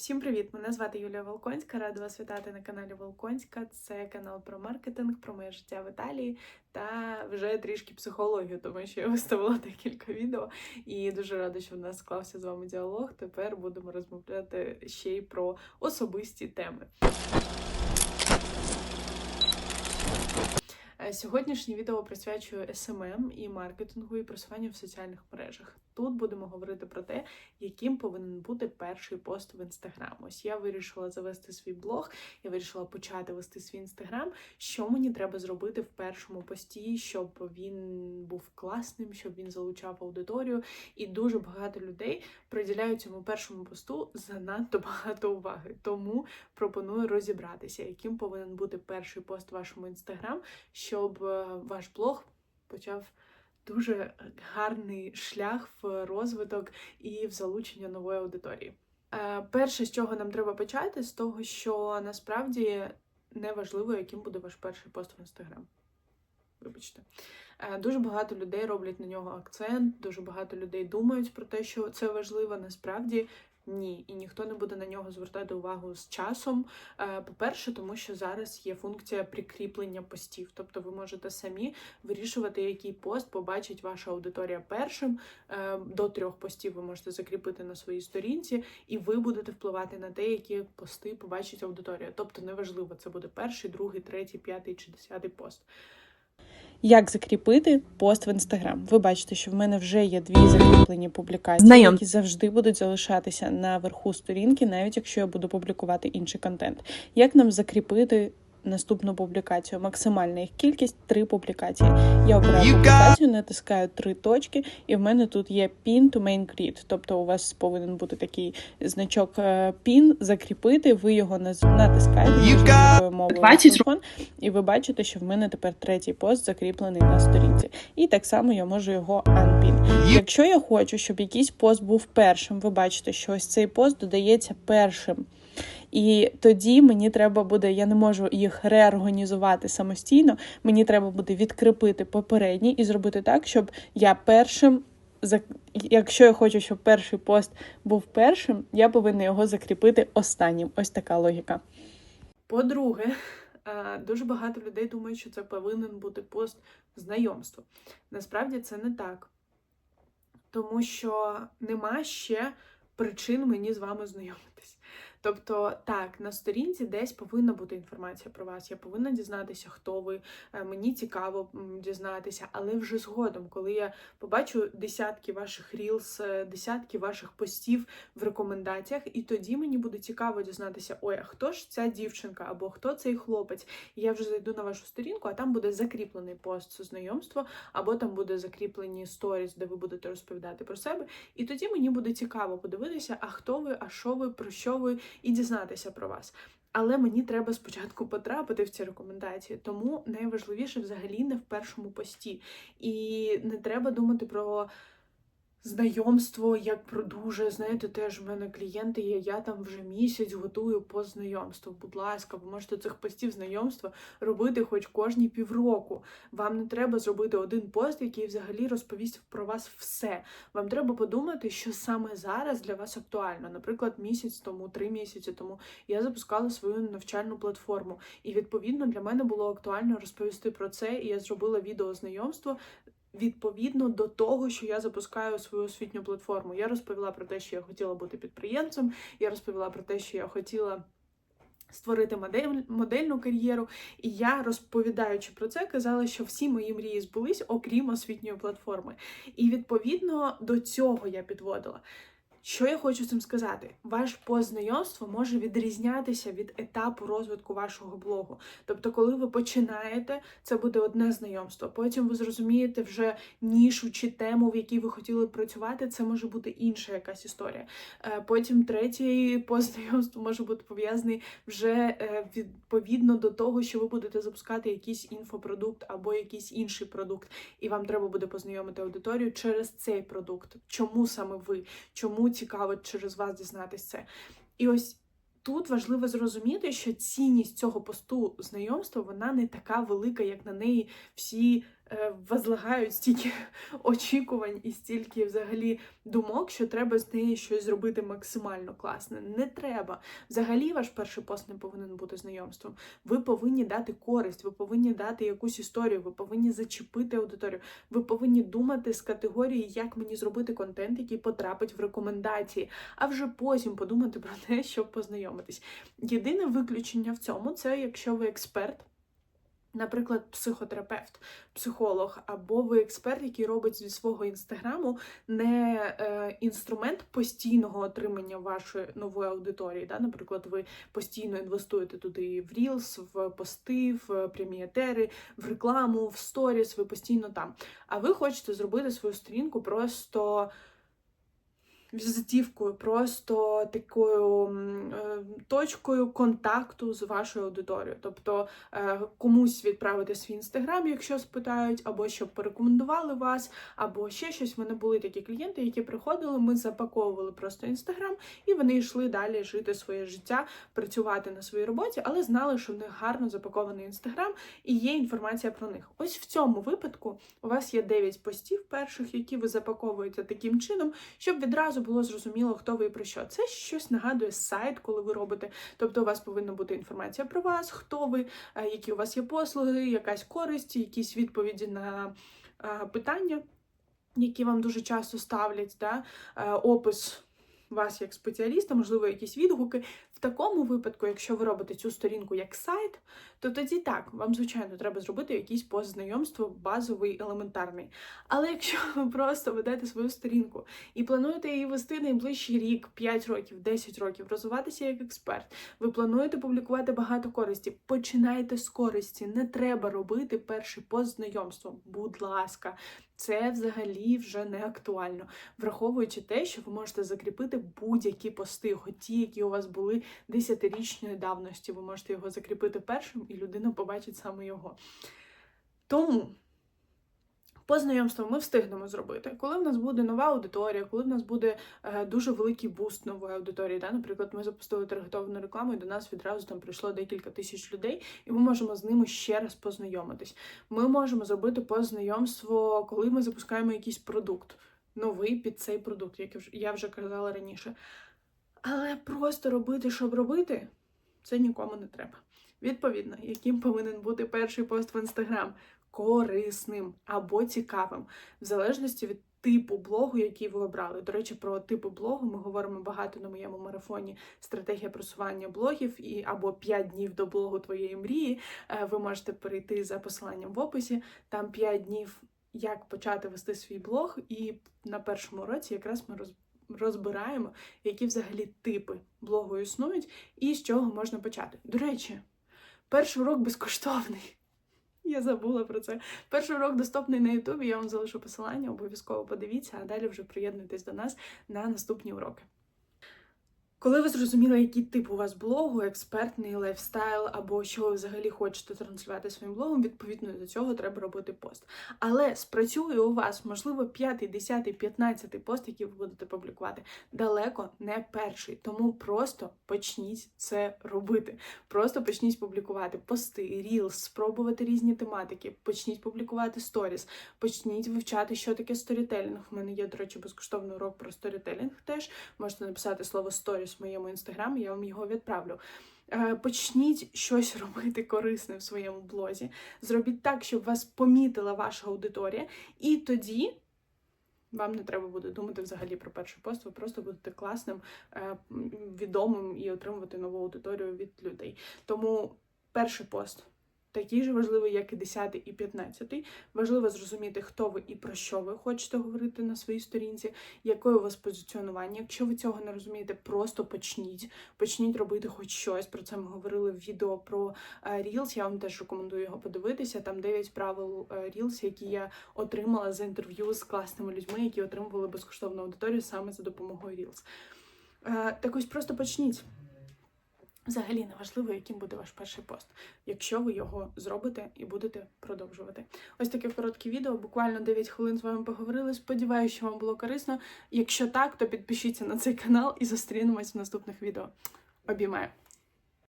Всім привіт! Мене звати Юлія Волконська. Рада вас вітати на каналі Волконська. Це канал про маркетинг, про моє життя в Італії та вже трішки психологію, тому що я виставила декілька відео і дуже рада, що в нас склався з вами діалог. Тепер будемо розмовляти ще й про особисті теми. Е, Сьогоднішнє відео присвячую SMM і маркетингу і просуванню в соціальних мережах. Тут будемо говорити про те, яким повинен бути перший пост в інстаграм. Ось я вирішила завести свій блог, я вирішила почати вести свій інстаграм. Що мені треба зробити в першому пості, щоб він був класним, щоб він залучав аудиторію. І дуже багато людей приділяють цьому першому посту занадто багато уваги. Тому пропоную розібратися, яким повинен бути перший пост в вашому інстаграм, щоб е, ваш блог почав дуже гарний шлях в розвиток і в залучення нової аудиторії. Е, Перше, з чого нам треба почати, з того, що насправді не важливо, яким буде ваш перший пост в інстаграм. Вибачте. Е, Дуже багато людей роблять на нього акцент, дуже багато людей думають про те, що це важливо. Насправді ні, і ніхто не буде на нього звертати увагу з часом. Е, По-перше, тому що зараз є функція прикріплення постів. Тобто ви можете самі вирішувати, який пост побачить ваша аудиторія першим. Е, До трьох постів ви можете закріпити на своїй сторінці, і ви будете впливати на те, які пости побачить аудиторія. Тобто неважливо, це буде перший, другий, третій, п'ятий чи десятий пост. Як закріпити пост в інстаграм? Ви бачите, що в мене вже є дві закріплені публікації, Знайом. які завжди будуть залишатися на верху сторінки, навіть якщо я буду публікувати інший контент. Як нам закріпити наступну публікацію? Максимальна їх кількість три публікації. Я обираю публікацію, натискаю три точки, і в мене тут є pin to main grid. Тобто у вас повинен бути такий значок е, pin, закріпити. Ви його натискаєте мовою 20 телефон, і ви бачите, що в мене тепер третій пост закріплений на сторінці. І так само я можу його unpin. Якщо я хочу, щоб якийсь пост був першим, ви бачите, що ось цей пост додається першим. І тоді мені треба буде, я не можу їх реорганізувати самостійно. Мені треба буде відкріпити попередній і зробити так, щоб я першим. Якщо я хочу, щоб перший пост був першим, я повинна його закріпити останнім. Ось така логіка. По-друге, е, дуже багато людей думають, що це повинен бути пост знайомства. Насправді це не так. Тому що нема ще причин мені з вами знайомитись. Тобто, так, на сторінці десь повинна бути інформація про вас. Я повинна дізнатися, хто ви. е, Мені цікаво дізнатися, але вже згодом, коли я побачу десятки ваших рілс, е, десятки ваших постів в рекомендаціях, і тоді мені буде цікаво дізнатися, ой, а хто ж ця дівчинка або хто цей хлопець. Я вже зайду на вашу сторінку, а там буде закріплений пост це знайомство, або там буде закріплені сторіс, де ви будете розповідати про себе. І тоді мені буде цікаво подивитися, а хто ви, а що ви, про що ви, і дізнатися про вас. Але мені треба спочатку потрапити в ці рекомендації, тому найважливіше взагалі не в першому пості. І не треба думати про знайомство як про дуже. Знаєте, теж в мене клієнти є, я там вже місяць готую по знайомству. Будь ласка, ви можете цих постів знайомства робити хоч кожні півроку. Вам не треба зробити один пост, який взагалі розповість про вас все. Вам треба подумати, що саме зараз для вас актуально. Наприклад, місяць тому, три місяці тому я запускала свою навчальну платформу, і відповідно для мене було актуально розповісти про це. І я зробила відео знайомство. Відповідно до того, що я запускаю свою освітню платформу, я розповіла про те, що я хотіла бути підприємцем. Я розповіла про те, що я хотіла створити модель, модельну кар'єру. І я, розповідаючи про це, казала, що всі мої мрії збулись, окрім освітньої платформи. І відповідно до цього я підводила. Що я хочу цим сказати? Ваш пост знайомства може відрізнятися від етапу розвитку вашого блогу. Тобто, коли ви починаєте, це буде одне знайомство. Потім ви зрозумієте вже нішу чи тему, в якій ви хотіли працювати, це може бути інша якась історія. Е, Потім третій пост знайомства може бути пов'язаний вже е, відповідно до того, що ви будете запускати якийсь інфопродукт або якийсь інший продукт, і вам треба буде познайомити аудиторію через цей продукт. Чому саме ви? Чому цікаво через вас дізнатися це? І ось тут важливо зрозуміти, що цінність цього посту знайомства вона не така велика, як на неї всі возлагають стільки очікувань і стільки взагалі думок, що треба з неї щось зробити максимально класне. Не треба. Взагалі, ваш перший пост не повинен бути знайомством. Ви повинні дати користь, ви повинні дати якусь історію, ви повинні зачепити аудиторію. Ви повинні думати з категорії, як мені зробити контент, який потрапить в рекомендації, а вже потім подумати про те, щоб познайомитись. Єдине виключення в цьому це якщо ви експерт. Наприклад, психотерапевт, психолог, або ви експерт, який робить зі свого інстаграму не е, інструмент постійного отримання вашої нової аудиторії. Да? Наприклад, ви постійно інвестуєте туди в Reels, в пости, в прямі в рекламу, в сторіс, ви постійно там. А ви хочете зробити свою сторінку просто візитівкою, просто такою е, точкою контакту з вашою аудиторією. Тобто е, комусь відправити свій інстаграм, якщо спитають, або щоб порекомендували вас, або ще щось. В мене були такі клієнти, які приходили, ми запаковували просто інстаграм, і вони йшли далі жити своє життя, працювати на своїй роботі, але знали, що в них гарно запакований інстаграм і є інформація про них. Ось в цьому випадку у вас є 9 постів перших, які ви запаковуєте таким чином, щоб відразу було зрозуміло, хто ви і про що. Це щось нагадує сайт, коли ви робите. Тобто, у вас повинна бути інформація про вас, хто ви, е, які у вас є послуги, якась користь, якісь відповіді на е, питання, які вам дуже часто ставлять, да? е, опис. Вас як спеціаліста, можливо, якісь відгуки. В такому випадку, якщо ви робите цю сторінку як сайт, то тоді так, вам, звичайно, треба зробити якийсь пост знайомства, базовий, елементарний. Але якщо ви просто ведете свою сторінку і плануєте її вести найближчий рік, 5 років, 10 років, розвиватися як експерт, ви плануєте публікувати багато користі, починайте з користі. Не треба робити перший пост знайомством. Будь ласка, це взагалі вже не актуально, враховуючи те, що ви можете закріпити будь-які пости, хоч ті, які у вас були десятирічної давності, ви можете його закріпити першим, і людина побачить саме його. Тому. По знайомству ми встигнемо зробити. Коли в нас буде нова аудиторія, коли в нас буде е, дуже великий буст нової аудиторії, да? наприклад, ми запустили таргетовану рекламу, і до нас відразу там прийшло декілька тисяч людей, і ми можемо з ними ще раз познайомитись. Ми можемо зробити по знайомство, коли ми запускаємо якийсь продукт, новий під цей продукт, як я вже казала раніше. Але просто робити, щоб робити, це нікому не треба. Відповідно, яким повинен бути перший пост в інстаграм корисним або цікавим, в залежності від типу блогу, який ви обрали. До речі, про типи блогу ми говоримо багато на моєму марафоні стратегія просування блогів і або 5 днів до блогу твоєї мрії. Е, Ви можете перейти за посиланням в описі. Там 5 днів, як почати вести свій блог, і на першому році якраз ми роз. Розбираємо, які взагалі типи блогу існують і з чого можна почати. До речі, перший урок безкоштовний. Я забула про це. Перший урок доступний на Ютубі. Я вам залишу посилання, обов'язково подивіться, а далі вже приєднуйтесь до нас на наступні уроки. Коли ви зрозуміли, який тип у вас блогу, експертний лайфстайл, або що ви взагалі хочете транслювати своїм блогом, відповідно до цього треба робити пост. Але спрацює у вас, можливо, п'ятий, десятий, п'ятнадцятий пост, який ви будете публікувати, далеко не перший. Тому просто почніть це робити. Просто почніть публікувати пости, рілс, спробувати різні тематики, почніть публікувати сторіс, почніть вивчати, що таке сторітелінг. У мене є, до речі, безкоштовний урок про сторітелінг теж. Можете написати слово сторіс в моєму інстаграмі, я вам його відправлю. Е, Почніть щось робити корисне в своєму блозі. Зробіть так, щоб вас помітила ваша аудиторія, і тоді вам не треба буде думати взагалі про перший пост, ви просто будете класним, е, відомим і отримувати нову аудиторію від людей. Тому перший пост такий же важливий, як і 10 і 15. Важливо зрозуміти, хто ви і про що ви хочете говорити на своїй сторінці, яке у вас позиціонування. Якщо ви цього не розумієте, просто почніть. Почніть робити хоч щось. Про це ми говорили в відео про е, Reels. Я вам теж рекомендую його подивитися. Там 9 правил е, Reels, які я отримала за інтерв'ю з класними людьми, які отримували безкоштовну аудиторію саме за допомогою Reels. Е, Так ось просто почніть. Взагалі не важливо, яким буде ваш перший пост, якщо ви його зробите і будете продовжувати. Ось таке коротке відео, буквально 9 хвилин з вами поговорили. Сподіваюся, що вам було корисно. Якщо так, то підпишіться на цей канал і зустрінемось в наступних відео. Обіймаю!